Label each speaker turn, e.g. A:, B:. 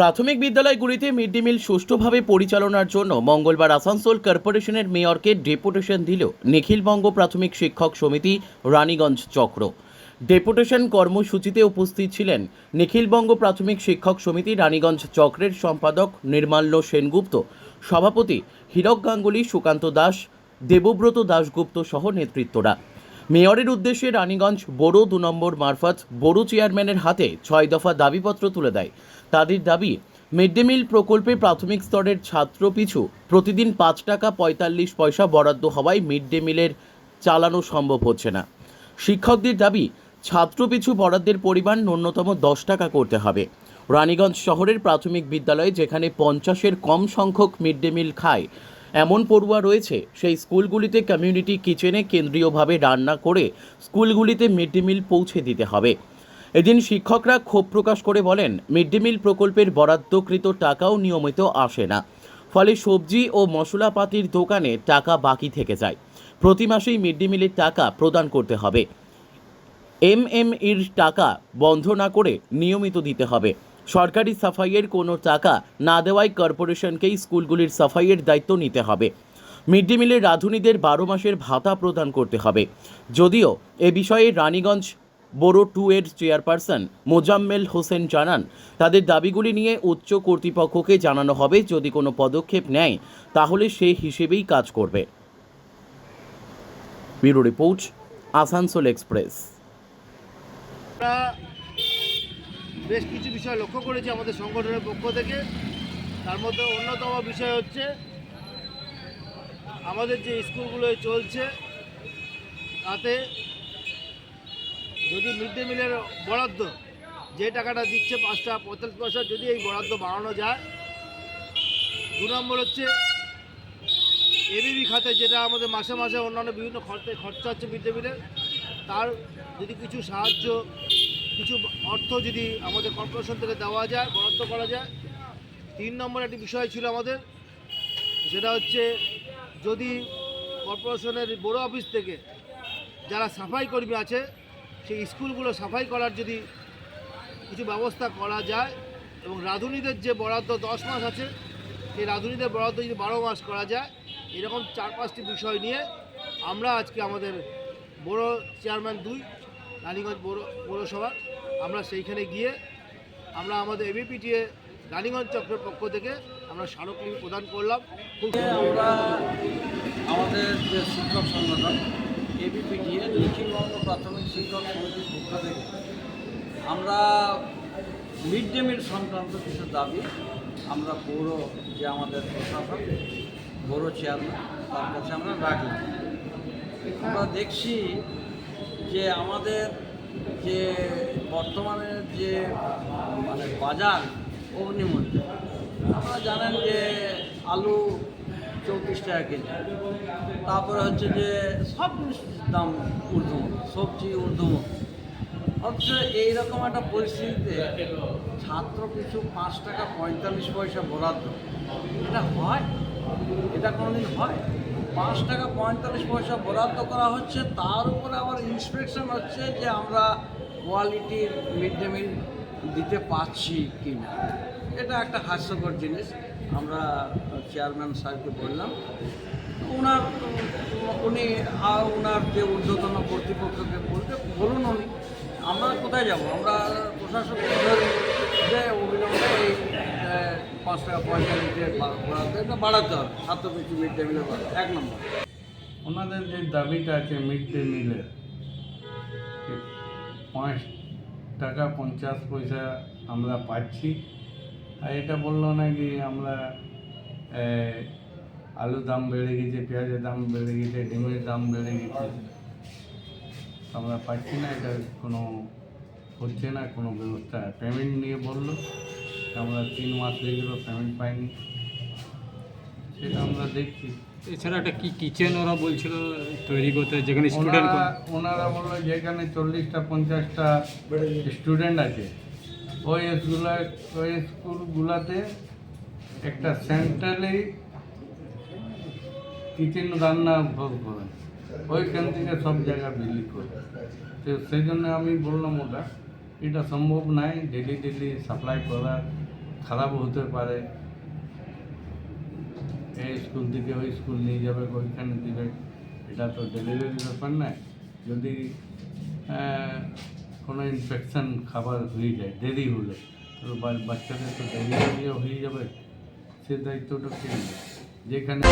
A: প্রাথমিক বিদ্যালয়গুলিতে mid day meal সুষ্ঠুভাবে পরিচালনার জন্য মঙ্গলবার আসানসোল কর্পোরেশনের মেয়রকে ডেপুটেশন দিল নিখিলবঙ্গ প্রাথমিক শিক্ষক সমিতি রানীগঞ্জ চক্র। ডেপুটেশন কর্মসূচিতে উপস্থিত ছিলেন নিখিলবঙ্গ প্রাথমিক শিক্ষক সমিতি রানীগঞ্জ চক্রের সম্পাদক নির্মাল্য সেনগুপ্ত, সভাপতি হীরক গাঙ্গুলি, সুকান্ত দাস, দেবব্রত দাশগুপ্ত সহ নেতৃত্বরা। মেয়রের উদ্দেশ্যে রানীগঞ্জ বড় দু নম্বর মারফত বড় চেয়ারম্যানের হাতে ছয় দফা দাবিপত্র তুলে দেয়। তাদের দাবি, মিড ডে মিল প্রকল্পে প্রাথমিক স্তরের ছাত্র পিছু প্রতিদিন পাঁচ টাকা পঁয়তাল্লিশ পয়সা বরাদ্দ হওয়ায় মিড ডে মিলের চালানো সম্ভব হচ্ছে না। শিক্ষকদের দাবি, ছাত্র পিছু বরাদ্দের পরিমাণ ন্যূনতম দশ টাকা করতে হবে। রানীগঞ্জ শহরের প্রাথমিক বিদ্যালয়ে যেখানে পঞ্চাশের কম সংখ্যক মিড ডে মিল খায় এমন পড়ুয়া রয়েছে, সেই স্কুলগুলিতে কমিউনিটি কিচেনে কেন্দ্রীয়ভাবে রান্না করে স্কুলগুলিতে মিড ডে মিল পৌঁছে দিতে হবে। এদিন শিক্ষকরা ক্ষোভ প্রকাশ করে বলেন মিড ডে মিল প্রকল্পের বরাদ্দকৃত টাকাও নিয়মিত আসে না। ফলে সবজি ও মশলাপাতির দোকানে টাকা বাকি থেকে যায়। প্রতি মাসেই মিড ডে মিলের টাকা প্রদান করতে হবে। এম এম এর টাকা বন্ধ না করে নিয়মিত দিতে হবে। সরকারি সাফাইয়ের কোনো টাকা না দেওয়ায় কর্পোরেশনকেই স্কুলগুলির সাফাইয়ের দায়িত্ব নিতে হবে। মিড ডে মিলের রাঁধুনিদের বারো মাসের ভাতা প্রদান করতে হবে। যদিও এ বিষয়ে রানীগঞ্জ বোরো টু এর চেয়ারপারসন মোজাম্মেল হোসেন জানান, তাদের দাবিগুলি নিয়ে উচ্চ কর্তৃপক্ষকে জানানো হবে, যদি কোনো পদক্ষেপ নেয়, তাহলে সে হিসেবেই কাজ করবে। Bureau report, Asansol express.
B: বেশ কিছু বিষয় লক্ষ্য করেছি আমাদের সংগঠনের পক্ষ থেকে। তার মধ্যে অন্যতম বিষয় হচ্ছে, আমাদের যে স্কুলগুলো চলছে, তাতে যদি মিড ডে মিলের বরাদ্দ, যে টাকাটা দিচ্ছে পাঁচটা পঁয়তাল্লিশ পয়সা, যদি এই বরাদ্দ বাড়ানো যায়, দু নম্বর হচ্ছে, এবিবি খাতে যেটা আমাদের মাসে মাসে অন্যান্য বিভিন্ন খরচে খরচা হচ্ছে মিড ডে মিলের তার যদি কিছু সাহায্য কিছু অর্থ যদি আমাদের কর্পোরেশন থেকে দেওয়া যায়, বরাদ্দ করা যায়, তিন নম্বর একটি বিষয় ছিল আমাদের, সেটা হচ্ছে যদি কর্পোরেশনের বড় অফিস থেকে যারা সাফাই কর্মী আছে, সেই স্কুলগুলো সাফাই করার যদি কিছু ব্যবস্থা করা যায় এবং রাঁধুনিদের যে বরাদ্দ দশ মাস আছে, সেই রাঁধুনিদের বরাদ্দ যদি বারো মাস করা যায়, এরকম চার পাঁচটি বিষয় নিয়ে আমরা আজকে আমাদের বড় চেয়ারম্যান দুই রানীগঞ্জ পৌরসভা। আমরা সেইখানে গিয়ে আমরা আমাদের এবিপিটিএ রানীগঞ্জ চক্রের পক্ষ থেকে আমরা স্মারকলিপি প্রদান করলাম।
C: আমরা আমাদের যে শিক্ষক সংগঠন এবিপিটিএ নিখিলবঙ্গ প্রাথমিক শিক্ষক সমিতির পক্ষ থেকে আমরা মিড ডে মিল সংক্রান্ত কিছু দাবি আমরা পৌর যে আমাদের প্রশাসন পৌর চেয়ারম্যান তার কাছে আমরা রাখলাম। আমরা দেখছি যে আমাদের যে বর্তমানে যে মানে বাজার অগ্নিমূল্য আপনারা জানেন যে আলু চৌত্রিশ টাকা কেজি, তারপরে হচ্ছে যে সব দাম ঊর্ধ্বমুখ, সবজি ঊর্ধ্বমুখ। অথচ এইরকম একটা পরিস্থিতিতে ছাত্র পিছু পাঁচ টাকা পঁয়তাল্লিশ পয়সা বরাদ্দ, এটা হয়? এটা কোনোদিন হয়? পাঁচ টাকা পঁয়তাল্লিশ পয়সা বরাদ্দ করা হচ্ছে, তার উপরে আবার ইন্সপেকশন হচ্ছে যে আমরা কোয়ালিটির মিড ডে মিল দিতে পারছি কি না এটা একটা হাস্যকর জিনিস, আমরা চেয়ারম্যান সাহেবকে বললাম। ওনার উনি আর ওনার যে ঊর্ধ্বতন কর্তৃপক্ষকে বলতে বলুন উনি, আমরা কোথায় যাব? আমরা প্রশাসক যে অবিলম্বে এই পাঁচ টাকা বা- এটা বাড়াতে হবে। ছাত্র পিছু মিড ডে বরাদ্দ, এক নম্বর।
D: ওনাদের যে দাবিটা আছে মিড ডে মিলের পাঁচ টাকা পঞ্চাশ পয়সা আমরা পাচ্ছি আর এটা বলল নাকি আমরা আলুর দাম বেড়ে গেছে পেঁয়াজের দাম বেড়ে গেছে ডিমের দাম বেড়ে গেছে আমরা পাচ্ছি না এটা কোনো হচ্ছে না কোনো ব্যবস্থা। পেমেন্ট নিয়ে বলল। আমরা তিন মাস হয়ে গেলো পেমেন্ট পাইনি। সেটা আমরা দেখছি।
E: এছাড়া একটা কি কিচেন ওরা বলছিল তৈরি করতে যেখানে স্টুডেন্ট
D: ওনারা বলল যেখানে চল্লিশটা পঞ্চাশটা স্টুডেন্ট আছে। ওই স্কুলে ওই স্কুলগুলোতে একটা সেন্ট্রালি কিচেন রান্না ভোগ করে। ওইখান থেকে সব জায়গা বিলি করে। তো সেই জন্য আমি বললাম ওটা। এটা সম্ভব নাই। ডেলি ডেলি সাপ্লাই করার খারাপও হতে পারে। এই স্কুল থেকে ওই স্কুল নিয়ে যাবে ওইখানে দিবে। এটা তো ডেলিভারি ব্যাপার নয় যদি আহ, কোনো ইনফেকশন খাবার হয়ে যায় দেরি হলে তো বা- বাচ্চাদের তো ডেলিভারিও হয়ে যাবে। সে দায়িত্বটা কে নেবে? যেখানে